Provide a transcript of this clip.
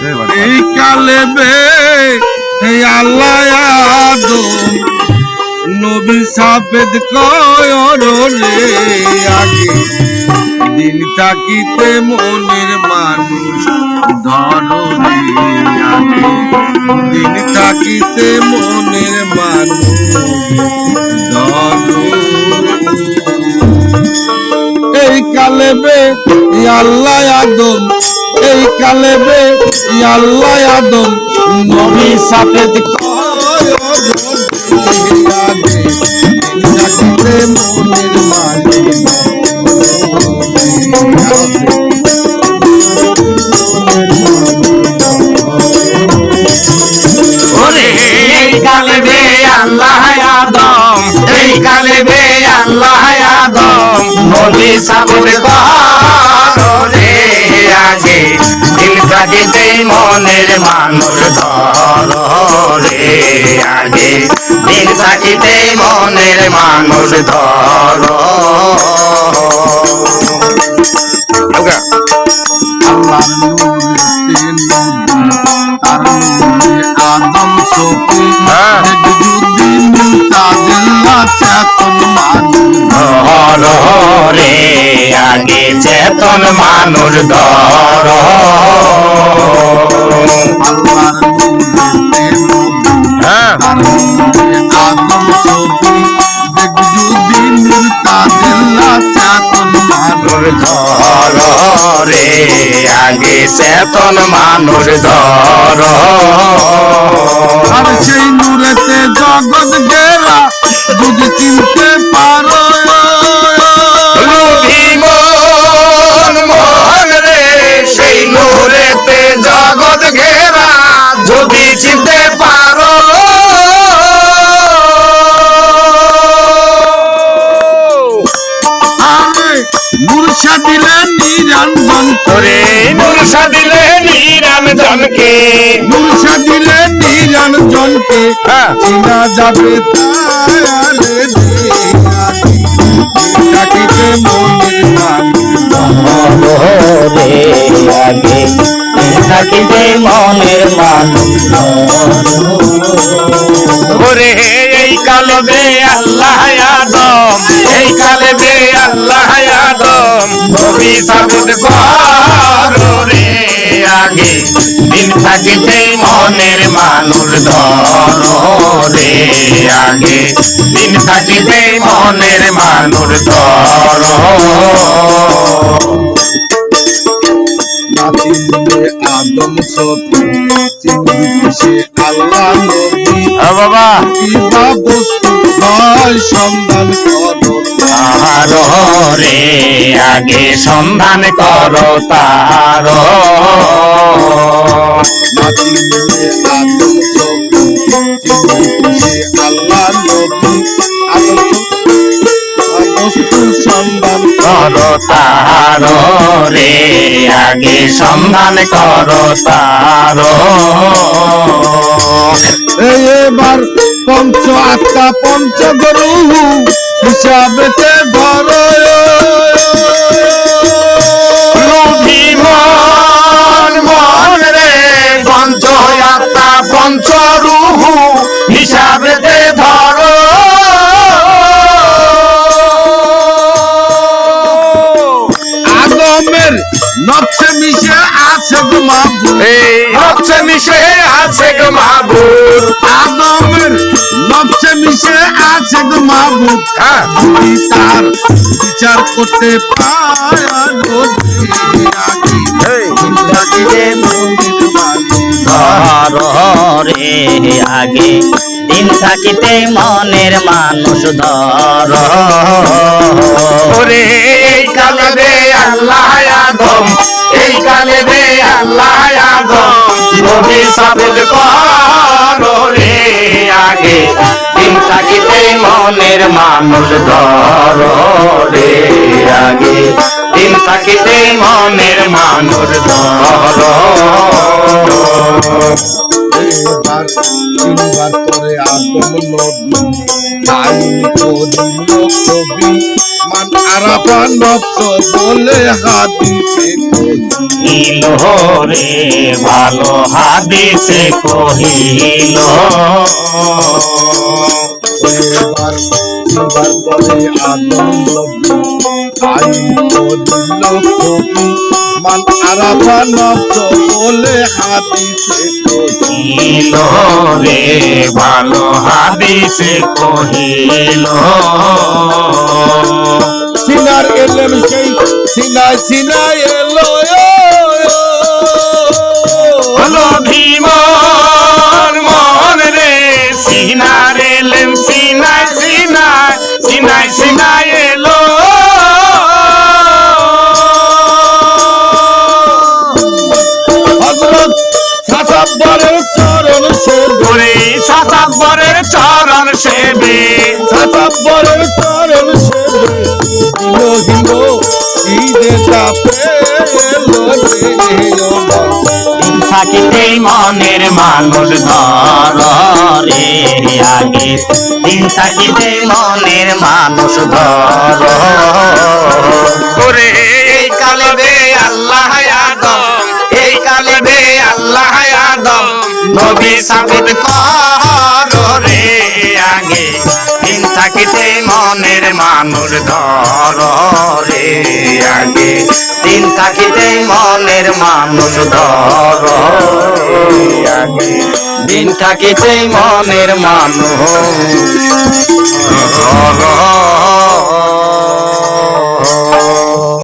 এই কালে বে এই আল্লাহ নবী সাফেদ কয় রে আগে। দিন তাকিতে মনের মানুষ ধরে আগে। দিন তাকিতে মনের মানুষ এই কালেবে ই আল্লাহ আদম এই কালেবে ই আল্লাহ আদম নবী সাফেদ কালে বে আল্লাহ আদম কালে নবী সাবুর আগে দিল কাটিতে মনের মানুষ ধর রে আগে দিল কাটিতে মনের মানুষ ধর। আদম হ্যাঁ। যদি চেতন মানুষ ধর রে। আগে চেতন মানুষ নবী, হ্যাঁ। চেতন মানুষ ধর রে আগে চেতন মানুষ ধর। আর সেই নূরেতে জগৎ গেরা যদি চিনতে পারো নিরঞ্জন রে মুরসা দিলে নিরঞ্জনকে মূর্ছা দিলে নিরঞ্জনকে হ্যাঁ। চিনা যাবে তারে মনের মানুষ রে আগে। থাকিতে মনের মানুষ ওরে এই কালে বে আল্লাহ আদম। এই কালে বে আল্লাহ নবী সাবুদ রে আগে। দিন থাকিতে মনের মানুষ ধরো রে আগে। দিন থাকিতে মনের মানুষ ধরো না চিনলে আদম সতী সে আল্লাহ নবী বাবা কিবা বস্তু হয় সন্ধান করো। রে আগে সন্ধান করো তার। আল্লাহ সন্ধান করো তার। রে আগে সন্ধান করো তার। এই আত্মা পঞ্চ গরু হিসাবেতে ধরো মিশে আছে গুমাবু এই হচ্ছে মিশে আছে গো মাহবুব আদমের নকশে মিশে আছে গুমাবু হ্যাঁ। যদি তার বিচার করতে পায় ধর রে আগে দিন থাকিতে মনের মানুষ ধর। এই কালে রে আল্লাহ আগম নবী সাবেদ করো রে আগে। দিন থাকিতে মনের মানুষ ধর রে আগে। দিন থাকিতে মনের মানুষ ধর। এবার তিনবার করে আদম নবী তাই করিল কবি। মান আরাফান নফস বলে হাদিসে ইলো রে ভালো হাদিসে কহিল। এবার এবার পরে আদম নবী মান আরাফান নফস বলে হাদিসে ইলো রে ভালো হাদিসে কহিল সিনার এলেম সেই, সিনায় সিনায় এলো সাসাব্বরের চরণ সেবে হিলো হিলো ঈদে তাপে থাকিতে মনের মানুষ ধর রে আগে। দিন থাকিতে মনের মানুষ ধর। ওরে এই কালে বে আল্লাহ আদম এই কালে বে আল্লাহ আদম নবী সাবিত কর রে আগে। থাকিতে মনের মানুষ ধর রে আগে। দিন থাকিতে মনের মানুষ ধর দিন থাকিতে মনের মানুষ ধর